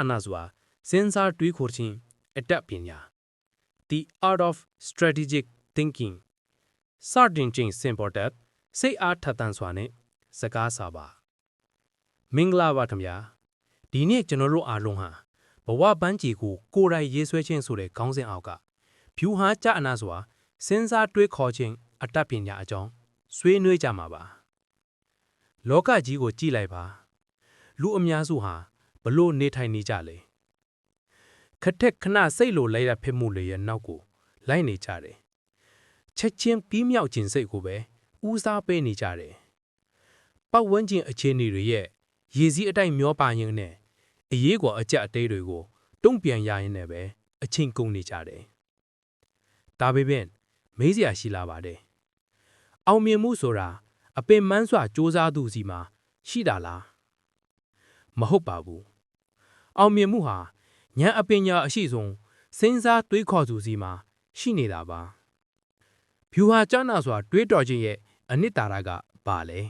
အနာစွာစဉ်းစားတွေးခေါ်ခြင်းအတတ်ပညာ The art of strategic thinking စတင်ခြင်းစင်ပေါ်တက်စိတ်အားထက်သန်စွာနဲ့စကားစာပါမင်္ဂလာပါခင်ဗျာဒီနေ့ကျွန်တော်တို့အားလုံးဟာဘဝပန်းကြီးကိုကိုယ်တိုင်ရေးဆွဲခြင်းဆိုတဲ့ခေါင်းစဉ်အောက်ကဖြူဟာကြအနာစွာစဉ်းစားတွေးခေါ်ခြင်းအတတ်ပညာအကြောင်းဆွေးနွေးကြမှာပါလောကကြီးကိုကြည့်လိုက်ပါ လူအများစုဟာ ဘလို့နေထိုင်နေကြလဲခက်ထက်ခဏစိတ်လိုလိုက်ရဖြစ်မှုတွေရဲ့နောက်ကိုလိုက်နေကြတယ်ချက်ချင်းပြီးမြောက်ခြင်းစိတ်ကိုပဲဦးစားပေးနေကြတယ်ပတ်ဝန်းကျင်အခြေအနေတွေရဲ့ရည်စည်းအတိုင်းမျောပါရင်နဲ့အရေးကွာအကြက်အသေးတွေကိုတုံ့ပြန်ရရင်လည်းပဲအချင်းကုန်နေကြတယ်ဒါပေမဲ့မေးစရာရှိလာပါတယ်အောင်မြင်မှုဆိုတာအပင်မန်းစွာစ조사သူစီမှာရှိတာလားမဟုတ်ပါဘူး အောင်မြင်မှုဟာဉာဏ်အပညာအရှိဆုံးစဉ်းစားတွေးခေါ်သူစီမှာရှိနေတာပါဖြူဟာကျနာစွာတွေးတော်ခြင်းရဲ့အနှစ်သာရကပါလေ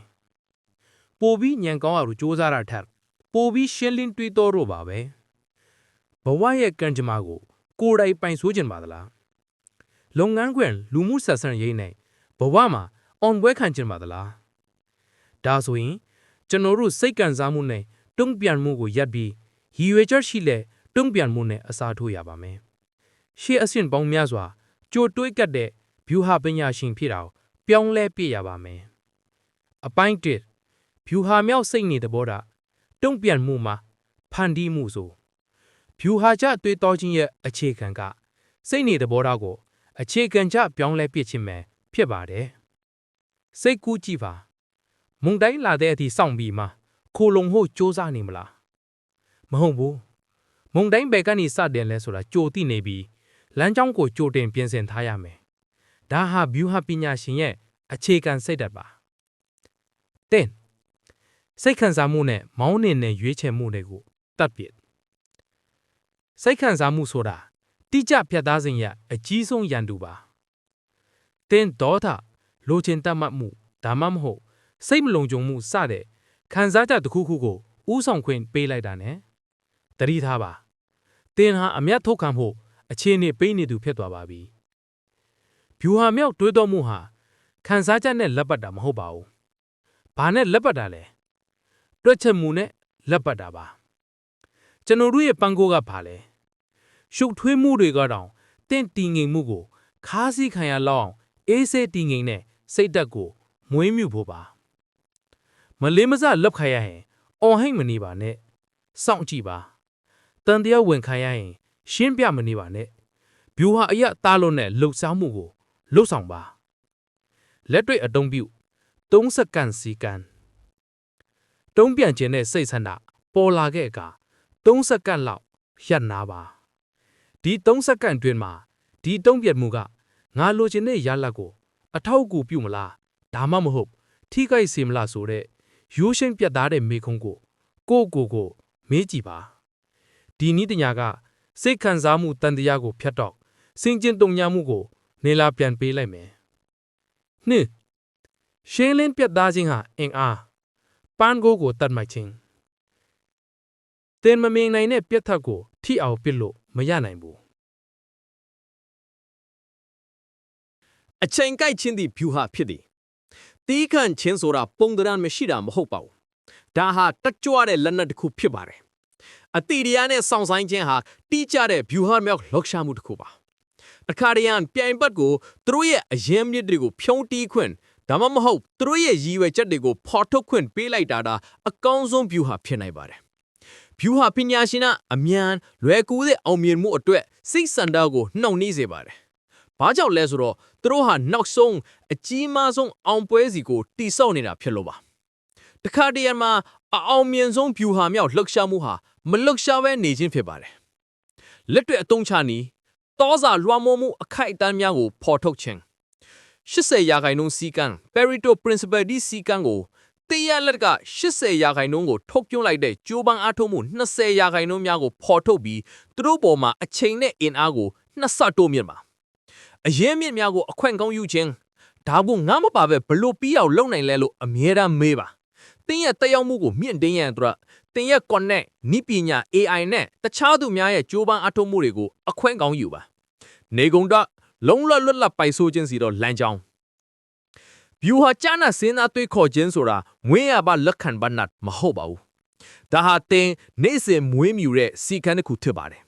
ပိုပြီးဉာဏ်ကောင်းအောင်စ조사တာထက်ပိုပြီးရှင်းလင်းတွေးတော်တော့ပါပဲဘဝရဲ့ကံကြမ္မာကိုကိုယ်တိုင်ပိုင်ဆိုးခြင်းပါသလားလုပ်ငန်းခွင်လူမှုဆက်ဆံရေးနဲ့ဘဝမှာအောင်ပွဲခံခြင်းပါသလားဒါဆိုရင်ကျွန်တော်တို့စိတ်ကံစားမှုနဲ့တုံ့ပြန်မှုကိုရပ်ပြီး ရည်ရွယ်ချက်ရှိတဲ့တုံ့ပြန်မှုနဲ့အစားထိုးရပါမယ်ရှေ့အဆင့်ပေါင်းများစွာကြိုတွေးကပ်တဲ့ဗျူဟာပညာရှင်ဖြစ်တာကိုပြောင်းလဲပြရပါမယ်အပိုင်းတစ်ဗျူဟာမြောက်စိတ်နေသဘောထားတုံ့ပြန်မှုမှာဖန်တီးမှုဆိုဗျူဟာချတွေးတောခြင်းရဲ့အခြေခံကစိတ်နေသဘောထားကိုအခြေခံချပြောင်းလဲပြခြင်းပဲဖြစ်ပါတယ်စိတ်ကူးကြည့်ပါမုန်တိုင်းလာတဲ့အထိစောင့်ပြီးမှခိုလုံဖို့စ조사နေမလား မဟုတ်ဘူးမုန်တိုင်းဘယ်ကနေစတင်လဲဆိုတာကြိုသိနေပြီးလမ်းကြောင်းကိုကြိုတင်ပြင်ဆင်ထားရမယ်ဒါဟာဗျူဟာပညာရှင်ရဲ့အခြေခံစိတ်ဓာတ်ပါတင်စိတ်ခံစားမှုနဲ့မောင်းနှင်တဲ့ရွေးချယ်မှုတွေကိုတတ်ပြစ်စိတ်ခံစားမှုဆိုတာတိကျဖြတ်သားခြင်းရဲ့အကြီးဆုံးရန်သူပါတင်ဒေါသလိုချင်တတ်မှတ်မှုဒါမှမဟုတ်စိတ်မလုံခြုံမှုစတဲ့ခံစားချက်တစ်ခုခုကိုဥဆောင်ခွင့်ပေးလိုက်တာ ਨੇ တတိထားပါတင်ဟာအမျက်ထုတ်ခံဖို့အခြေအနေပေးနေသူဖြစ်သွားပါပြီဗျူဟာမြောက်တွေးတော်မှုဟာခံစားချက်နဲ့လက်ပတ်တာမဟုတ်ပါဘူးဘာနဲ့လက်ပတ်တာလဲတွက်ချက်မှုနဲ့လက်ပတ်တာပါကျွန်တော်တို့ရဲ့ပန်းကိုကဘာလဲရှုပ်ထွေးမှုတွေကတော့တင့်တည်ငြိမ်မှုကိုခါးစည်းခံရလောက်အောင်အေးဆေးတည်ငြိမ်တဲ့စိတ်ဓာတ်ကိုမွေးမြူဖို့ပါမလေးမစလက်ခရရရင် အော်ဟိတ်မနေပါနဲ့စောင့်ကြည့်ပါတ န်တရားဝင်ခံရရင်ရှင်းပြမနေပါနဲ့ဗျူဟာအရသားလို့နဲ့လှုပ်ရှားမှုကိုလှုပ်ဆောင်ပါလက်တွေ့အတုံးပြု3စက္ကန့်စီကန်တုံးပြန်ခြင်းနဲ့စိတ်ဆန္ဒပေါ်လာခဲ့အခါ3စက္ကန့်လောက်ရပ်နာပါဒီ3စက္ကန့်အတွင်းမှာဒီတုံးပြတ်မှုကငါလိုချင်တဲ့ရလတ်ကိုအထောက်အကူပြုမလားဒါမှမဟုတ်ထိခိုက်စေမလားဆိုတဲ့ရိုးရှင်းပြတ်သားတဲ့မေခုံးကိုကိုကိုကိုမေးကြည့်ပါ ဒီနည်းတညာကစိတ်ခံစားမှုတန်တရားကိုဖျက်တော့စင်ကျင်တုံညာမှုကို နေလာပြန်ပေးလိုက်မယ်နှစ်ရှင်းလင်းပြတ်သားခြင်းဟာအင်အားပန်းကိုကိုတတ်မှတ်ခြင်းတင်မမင်နိုင်တဲ့ပြတ်ထက်ကိုထိအောင်ပစ်လို့မရနိုင်ဘူးအချိန်ကိုက်ချင်းသည့်ဗျူဟာဖြစ်သည်တီးခန့်ချင်းဆိုတာပုံတရံမရှိတာမဟုတ်ပါဘူးဒါဟာတက်ကြွတဲ့လက်နက်တစ်ခုဖြစ်ပါတယ် အတိတရားနဲ့စောင့်ဆိုင်ခြင်းဟာတီးကြတဲ့ဗျူဟာမြောက်လှောက်ရှားမှုတစ်ခုပါအခါရယံပြိုင်ပတ်ကိုသူတို့ရဲ့အရင်မြစ်တွေကိုဖြုံးတီးခွင့်ဒါမှမဟုတ်သူတို့ရဲ့ရည်ရွယ်ချက်တွေကိုဖော်ထုတ်ခွင့်ပေးလိုက်တာဒါအကောင်းဆုံးဗျူဟာဖြစ်နိုင်ပါတယ်ဗျူဟာပညာရှင်ကအမြန်လွယ်ကူတဲ့အောင်မြင်မှုအတွက်စိတ်စန္ဒကိုနှောင့်နှေးစေပါတယ်။ဘာကြောင့်လဲဆိုတော့သူတို့ဟာနောက်ဆုံးအကြီးမားဆုံးအောင်ပွဲစီကိုတိဆောက်နေတာဖြစ်လို့ပါ။တခါတရံမှာအအောင်မြင်ဆုံးဗျူဟာမြောက်လှုပ်ရှားမှုဟာ မလှုပ်ရှားဘဲနေခြင်းဖြစ်ပါတယ်။လက်တွေ့အသုံးချနည်းတောစာလွှမ်းမိုးမှုအခိုက်အတန့်များကိုဖော်ထုတ်ခြင်း80ရာခိုင်နှုန်းစီကံ Pareto Principle ဒီစီကံကိုတရလက်က80ရာခိုင်နှုန်းကိုထုတ်ပြုံးလိုက်တဲ့ကြိုးပမ်းအားထုတ်မှု20ရာခိုင်နှုန်းများကိုဖော်ထုတ်ပြီးသူတို့ပေါ်မှာအချိန်နဲ့အင်အားကိုနှစ်ဆတိုးမြင့်ပါအရင်မြင့်များကိုအခွင့်ကောင်းယူခြင်းဒါကိုငါမပါပဲဘလို့ပြီးအောင်လုပ်နိုင်လဲလို့အမြဲတမ်းမေးပါ တင်းရဲ့တက်ရောက်မှုကိုမြင့်တင်းရန်အတွက်တင်ရဲ့ connect နိပညာ AI နဲ့တခြားသူများရဲ့ကြိုးပမ်းအထောက်မှုတွေကိုအခွင့်ကောင်းယူပါနေကုန်တော့လုံးလလွတ်လပ်ပိုင်ဆိုးခြင်းစီတော့လမ်းကြောင်း view ဟာကြာနာစင်းသားတွေးခေါ်ခြင်းဆိုတာမွေးရပါလက်ခံပါနတ်မဟုတ်ပါဘူးဒါဟာတင်နေ့စဉ်မွေးမြူတဲ့စီကံတစ်ခုဖြစ်ပါတယ်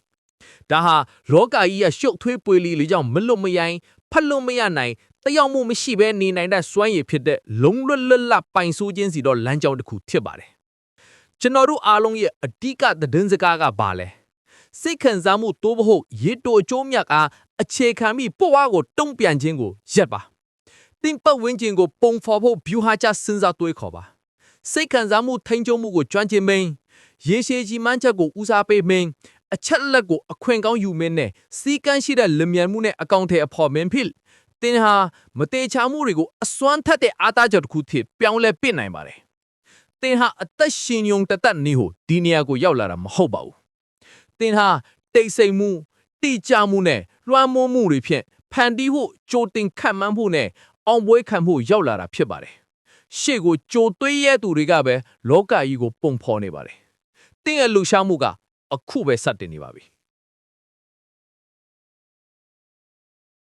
ဒါဟာလောကကြီးရဲ့ရှုပ်ထွေးပွေလီလေးကြောင့်မလွတ်မရိုင်း ဖတ်လို့မရနိုင်တယောက်မှုမရှိဘဲနေနိုင်တဲ့စွမ်းရည်ဖြစ်တဲ့လုံးလွတ်လွတ်လပ်ပိုင်ဆိုးခြင်းစီတော့လမ်းကြောင်းတစ်ခုဖြစ်ပါတယ်ကျွန်တော်တို့အားလုံးရဲ့အဓိကသတင်းစကားကဘာလဲစိတ်ခံစားမှုတိုးမဟုတ်ရေတိုအကျိုးမြတ်အားအခြေခံပြီးပို့ဝါကိုတုံ့ပြန်ခြင်းကိုရက်ပါတင်ပတ်ဝန်းကျင်ကိုပုံဖော်ဖို့ view ဟာချစဉ်းစားတွေးခေါ်ပါစိတ်ခံစားမှုထိန်းချုပ်မှုကိုကျွမ်းကျင်မင်းရေရှည်ကြီးမှန်းချက်ကိုဦးစားပေးမင်း အချက်လက်ကိုအခွင့်ကောင်းယူမင်းနဲ့စီကန်းရှိတဲ့လင်မြန်မှုနဲ့အကောင့်ထဲအဖော်မင်းဖြစ်တင်ဟာမတေချာမှုတွေကိုအစွမ်းထက်တဲ့အားသားချက်တစ်ခုဖြစ်ပြောင်းလဲပစ်နိုင်ပါတယ်တင်ဟာအသက်ရှင်ယုံတသက်နေဟိုဒီနေရာကိုရောက်လာတာမဟုတ်ပါဘူးတင်ဟာတိတ်ဆိတ်မှုတိကျမှုနဲ့လွှမ်းမိုးမှုတွေဖြင့်ဖန်တီးဖို့ကြိုတင်ခတ်မှန်းဖို့နဲ့အောင်ပွဲခံဖို့ရောက်လာတာဖြစ်ပါတယ်။ရှေ့ကိုကြိုသွေးရဲသူတွေကပဲလောကကြီးကိုပုံဖော်နေပါတယ်။တင်းရဲ့လှူရှားမှုက အခုပဲစတင်နေပါပြီ